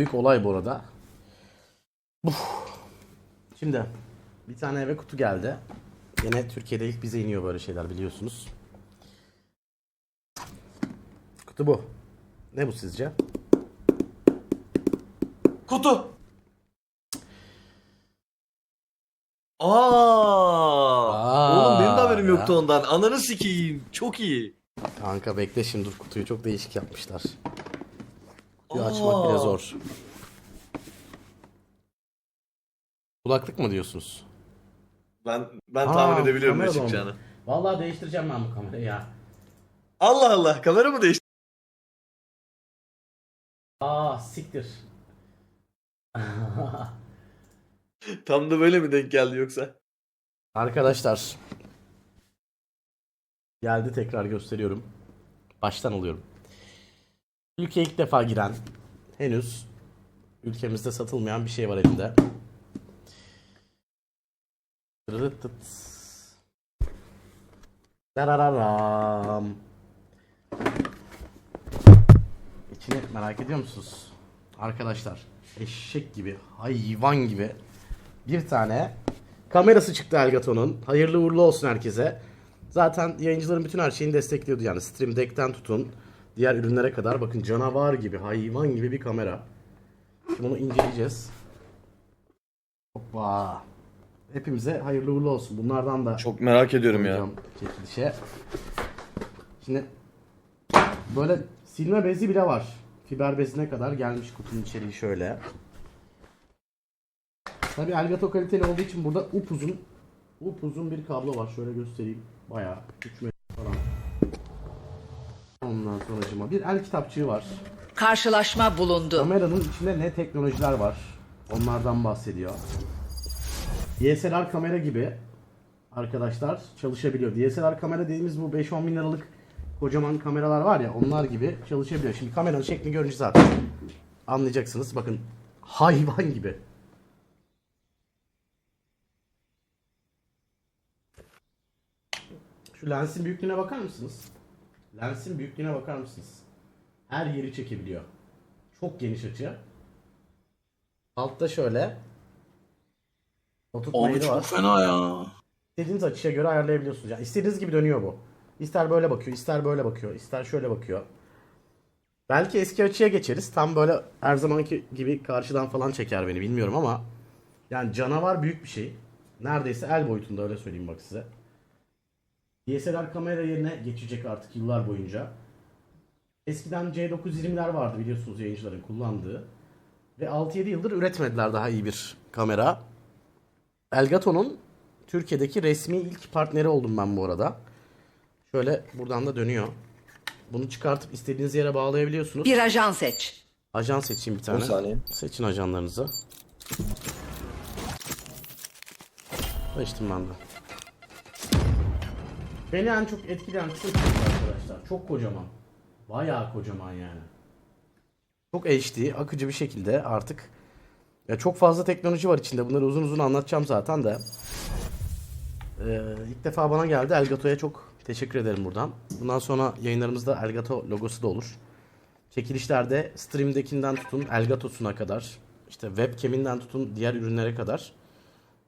Büyük olay bu arada. Uf. Şimdi bir tane eve kutu geldi. Yine Türkiye'de ilk bize iniyor böyle şeyler biliyorsunuz. Kutu bu. Ne bu sizce? Kutu. Aa, Aa, Oğlum benim de haberim ya. yoktu ondan. Ananı sikeyim. Çok iyi. Kanka bekle şimdi dur kutuyu çok değişik yapmışlar. Kutuyu açmak bile zor. Kulaklık mı diyorsunuz? Ben ben Aa, tahmin edebiliyorum ne kamera da çıkacağını. Vallahi değiştireceğim ben bu kamerayı ya. Allah Allah kamera mı değişti? Aa siktir. Tam da böyle mi denk geldi yoksa? Arkadaşlar. Geldi tekrar gösteriyorum. Baştan alıyorum. Ülkeye ilk defa giren henüz ülkemizde satılmayan bir şey var. Tırırıtıt. Darararam. İçini merak ediyor musunuz? Arkadaşlar eşek gibi, hayvan gibi bir tane kamerası çıktı Elgato'nun. Hayırlı uğurlu olsun herkese. Zaten yayıncıların bütün her şeyini destekliyordu yani Stream Deck'ten tutun diğer ürünlere kadar bakın canavar gibi, hayvan gibi bir kamera. Şimdi bunu inceleyeceğiz. Hoppa. Hepimize hayırlı uğurlu olsun. Bunlardan da Çok merak ediyorum ya. çekilişe. Şimdi böyle silme bezi bile var. Fiber bezine kadar gelmiş kutunun içeriği şöyle. Tabii Elgato kaliteli olduğu için burada upuzun upuzun bir kablo var. Şöyle göstereyim. Bayağı 3 metre sonracıma bir el kitapçığı var. Karşılaşma bulundu. Kameranın içinde ne teknolojiler var? Onlardan bahsediyor. DSLR kamera gibi arkadaşlar çalışabiliyor. DSLR kamera dediğimiz bu 5-10 bin liralık kocaman kameralar var ya onlar gibi çalışabiliyor. Şimdi kameranın şeklini görünce zaten anlayacaksınız. Bakın hayvan gibi. Şu lensin büyüklüğüne bakar mısınız? Lensin büyüklüğüne bakar mısınız? Her yeri çekebiliyor. Çok geniş açı. Altta şöyle. Oturtma Abi yeri çok var. fena ya. İstediğiniz açıya göre ayarlayabiliyorsunuz. Yani istediğiniz gibi dönüyor bu. İster böyle bakıyor, ister böyle bakıyor, ister şöyle bakıyor. Belki eski açıya geçeriz. Tam böyle her zamanki gibi karşıdan falan çeker beni bilmiyorum ama yani canavar büyük bir şey. Neredeyse el boyutunda öyle söyleyeyim bak size. DSLR kamera yerine geçecek artık yıllar boyunca. Eskiden C920'ler vardı biliyorsunuz yayıncıların kullandığı. Ve 6-7 yıldır üretmediler daha iyi bir kamera. Elgato'nun Türkiye'deki resmi ilk partneri oldum ben bu arada. Şöyle buradan da dönüyor. Bunu çıkartıp istediğiniz yere bağlayabiliyorsunuz. Bir ajan seç. Ajan seçeyim bir tane. Bir saniye. Seçin ajanlarınızı. Seçtim ben de. Beni en çok etkileyen şu arkadaşlar. Çok kocaman. Bayağı kocaman yani. Çok HD, akıcı bir şekilde artık ya çok fazla teknoloji var içinde. Bunları uzun uzun anlatacağım zaten de. Ee, ilk defa bana geldi. Elgato'ya çok teşekkür ederim buradan. Bundan sonra yayınlarımızda Elgato logosu da olur. Çekilişlerde Stream'dekinden tutun Elgato'suna kadar, işte webcam'inden tutun diğer ürünlere kadar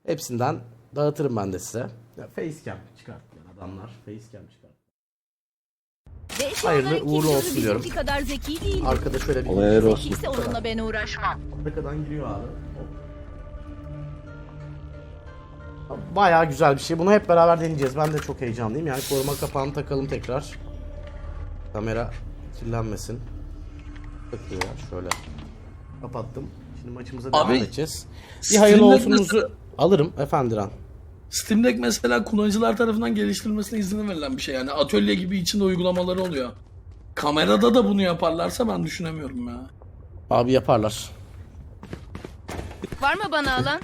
hepsinden dağıtırım ben de size. Ya facecam çıkarttılar adamlar. Facecam çıkart. Ve şu Hayırlı, uğurlu kimse olsun bizimki diyorum. kadar zeki değil. Arkada şöyle bir Olay olsun. Zekiyse onunla ben uğraşmam. Arkadan giriyor abi. Hop. Bayağı güzel bir şey. Bunu hep beraber deneyeceğiz. Ben de çok heyecanlıyım. Yani koruma kapağını takalım tekrar. Kamera kirlenmesin. Takıyor şöyle. Kapattım. Şimdi maçımıza devam Abi, edeceğiz. Bir hayırlı Steam olsunuzu Deck'le- alırım efendim Diren. Steam Deck mesela kullanıcılar tarafından geliştirilmesine izin verilen bir şey. Yani atölye gibi içinde uygulamaları oluyor. Kamerada da bunu yaparlarsa ben düşünemiyorum ya. Abi yaparlar. Var mı bana alan?